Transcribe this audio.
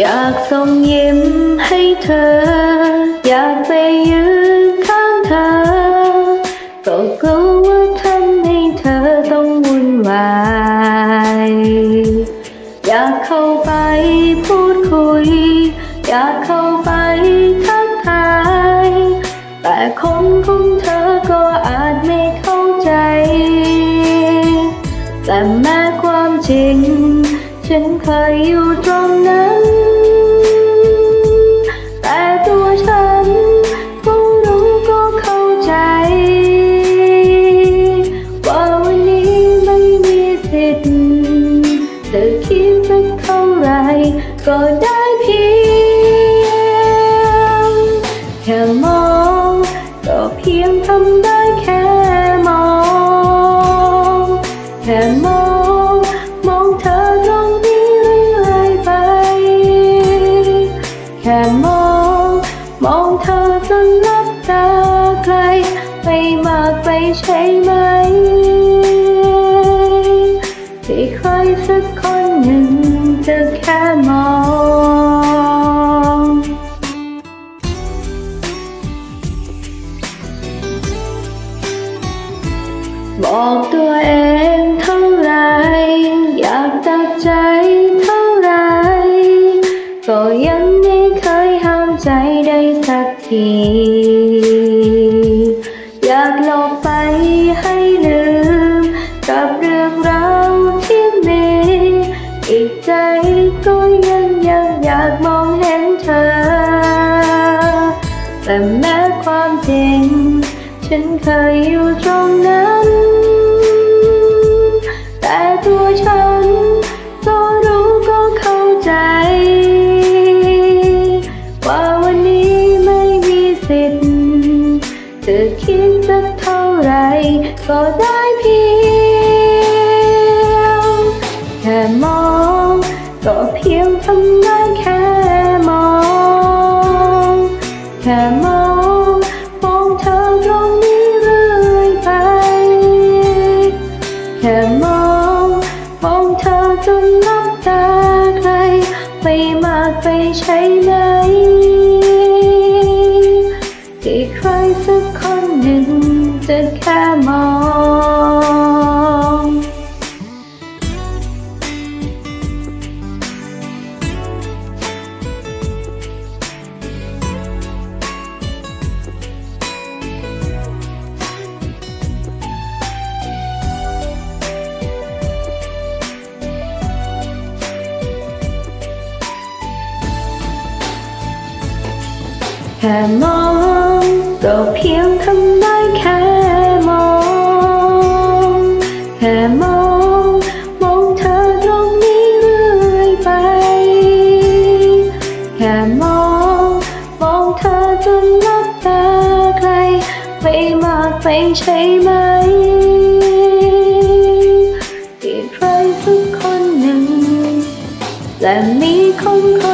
อยากส่งยิ้มให้เธอ อยากไปยืนข้างเธอก็กลัวว่าทำให้เธอต้องวุ่นวาย อยากเข้าไปพูดคุย อยากเข้าไปทักทาย แต่คนของเธอก็อาจไม่เข้าใจ แต่แม้ความจริง ฉันเคยอยู่ตรงนั้น แค่มอง มองเธอตรงนี้เรื่อยไป แค่มอง มองเธอจนลับตาไกลไม่มากไปใช่ไหม ที่ใครสักคนหนึ่งจะแค่มองบอกตัวเอง ใจได้สักที อยากหลบไปให้ลืม กับเรื่องราวที่มี อีกใจก็ยังยังอยากมองเห็นเธอ แต่แม้ความจริง ฉันเคยอยู่ตรงนั้น แต่ตัวฉัน จะคิดสักเท่าไหรก็ได้เพียงแค่มองก็เพียงทำได้แค่มองแค่มองมองเธอตรงนี้เรื่อยไป แค่มองมองเธอจนลับตาใครไม่มากไปใช่ไหม กคนหนึ่งจะ ใช่ไหมที่ใครสักคนหนึ่งและมีคนคน